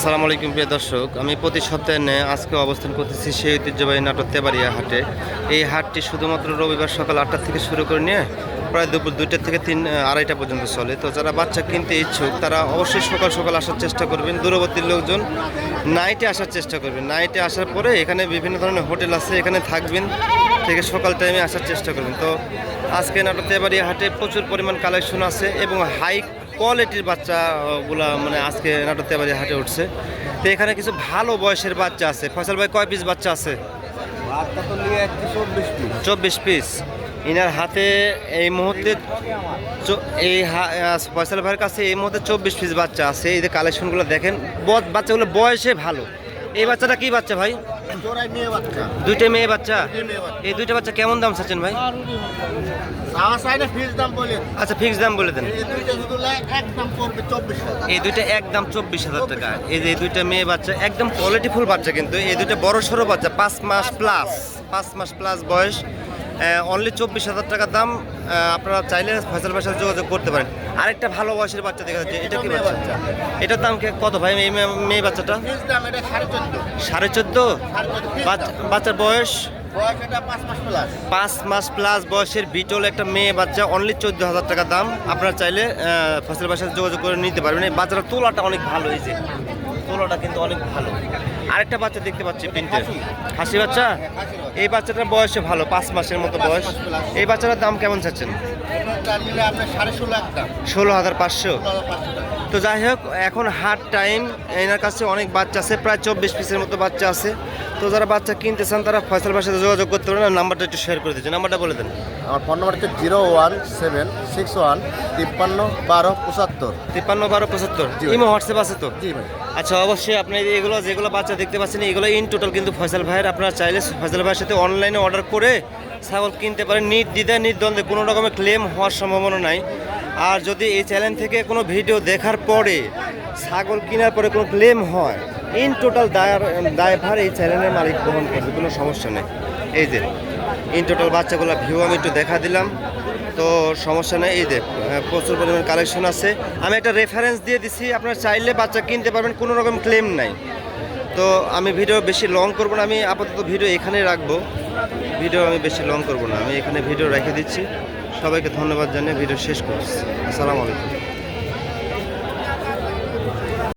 আসসালামু আলাইকুম প্রিয় দর্শক, আমি প্রতি সপ্তাহে ন্যায় আজকে অবস্থান করতেছি সেই ঐতিহ্যবাহী নাটক তেবাড়িয়া হাটে। এই হাটটি শুধুমাত্র রবিবার সকাল আটটা থেকে শুরু করে নিয়ে প্রায় দুপুর দুইটা থেকে তিন আড়াইটা পর্যন্ত চলে। তো যারা বাচ্চা কিনতে ইচ্ছুক, তারা অবশ্যই সকাল সকাল আসার চেষ্টা করবেন। দূরবর্তী লোকজন নাইটে আসার চেষ্টা করবেন। নাইটে আসার পরে এখানে বিভিন্ন ধরনের হোটেল আছে, এখানে থাকবেন, থেকে সকাল টাইমে আসার চেষ্টা করবেন। তো আজকে নাটক তেবাড়িয়া হাটে প্রচুর পরিমাণ কালেকশন আছে এবং হাই কোয়ালিটির বাচ্চাগুলা মানে আজকে নাটক তেবাড়িয়া হাটে উঠছে। তো এখানে কিছু ভালো বয়সের বাচ্চা আছে। ফসল ভাই কয় পিস বাচ্চা আছে? চব্বিশ পিস ইনার হাতে এই মুহূর্তে এই ফয়সাল ভাইয়ের কাছে এই মুহূর্তে চব্বিশ পিস বাচ্চা আছে। এই যে কালেকশনগুলো দেখেন বাচ্চাগুলো বয়সে ভালো। এই বাচ্চাটা কি বাচ্চা ভাই? দুইটা মেয়ে বাচ্চা। এই দুইটা বাচ্চা কেমন দাম চাচ্ছেন ভাই? আচ্ছা ফিক্স দাম বলে দেন। এই দুইটা একদম চব্বিশ হাজার। টাকা। এই যে দুইটা মেয়ে বাচ্চা একদম কোয়ালিটিফুল বাচ্চা কিন্তু। এই দুইটা বড় সড়ো বাচ্চা পাঁচ মাস প্লাস পাঁচ মাস প্লাস বয়স। অনলি চব্বিশ হাজার টাকার দাম আপনারা চাইলে ফয়সাল ফয়সাল যোগাযোগ করতে পারেন। আরেকটা ভালো বয়সের বাচ্চা দেখা যাচ্ছে এটা কি বাচ্চা? এটার দাম কে- কত ভাই মেয়ে- মেয়ে বাচ্চাটা? সাড়ে চোদ্দ। সাড়ে চোদ্দ। বাচ্চার বয়স? পাঁচ মাস প্লাস বয়সের বিটল একটা মেয়ে বাচ্চা অনলি চোদ্দ হাজার টাকা দাম। আপনারা চাইলে ফসল বাসার যোগাযোগ করে নিতে পারবেন। এই বাচ্চাটার তোলাটা অনেক ভালো এই যে। তোলাটা কিন্তু অনেক ভালো। আরেকটা বাচ্চা দেখতে পাচ্ছি প্রিন্টের। হাসি বাচ্চা? এই বাচ্চাটার বয়সে ভালো পাঁচ মাসের মতো বয়স। এই বাচ্চাটার দাম কেমন চাচ্ছেন? ষোলো হাজার পাঁচশো। তো যাই হোক এখন হাট টাইম এনার কাছে অনেক বাচ্চা আছে প্রায় চব্বিশ পিসের মতো বাচ্চা আছে। তো যারা বাচ্চা কিনতে চান তারা ফসল বাসাতে যোগাযোগ করতে পারেন নাম্বারটা একটু শেয়ার করে দিচ্ছি। নাম্বারটা বলে দেন। আমার ফোন নাম্বার হচ্ছে zero one seven six one তিপ্পান্ন বারো পঁচাত্তর। তিপ্পান্ন বারো পঁচাত্তর। ইমো হোয়াটসঅ্যাপ আছে তো? জি ভাই। আচ্ছা অবশ্যই আপনি এগুলো যেগুলো বাচ্চা দেখতে পাচ্ছেন এগুলো ইন টোটাল কিন্তু ফয়সাল ভাইয়ের। আপনারা চাইলে ফয়সাল ভাইয়ের সাথে অনলাইনে অর্ডার করে ছাগল কিনতে পারেন। নিট দ্বিধা নির্দ্বন্দ্বে কোনো রকমের ক্লেম হওয়ার সম্ভাবনা নাই। আর যদি এই চ্যানেল থেকে কোনো ভিডিও দেখার পরে ছাগল কেনার পরে কোনো ক্লেম হয় ইন টোটাল দায় দায়ভার এই চ্যানেলের মালিক গ্রহণ করবে, কোনো সমস্যা নেই। এই যে ইন টোটাল বাচ্চাগুলো ভিউ আমি একটু দেখা দিলাম। তো সমস্যা নেই, এই যে প্রচুর পরিমাণ কালেকশন আছে। আমি একটা রেফারেন্স দিয়ে দিছি, আপনারা চাইলে বাচ্চা কিনতে পারবেন, কোনো রকম ক্লেম নাই। তো আমি ভিডিও বেশি লং করব না, আমি আপাতত ভিডিও এখানেই রাখব। ভিডিও আমি বেশি লং করব না, আমি এখানে ভিডিও রেখে দিচ্ছি। সবাইকে ধন্যবাদ জানিয়ে ভিডিও শেষ করছি। আসসালামু আলাইকুম।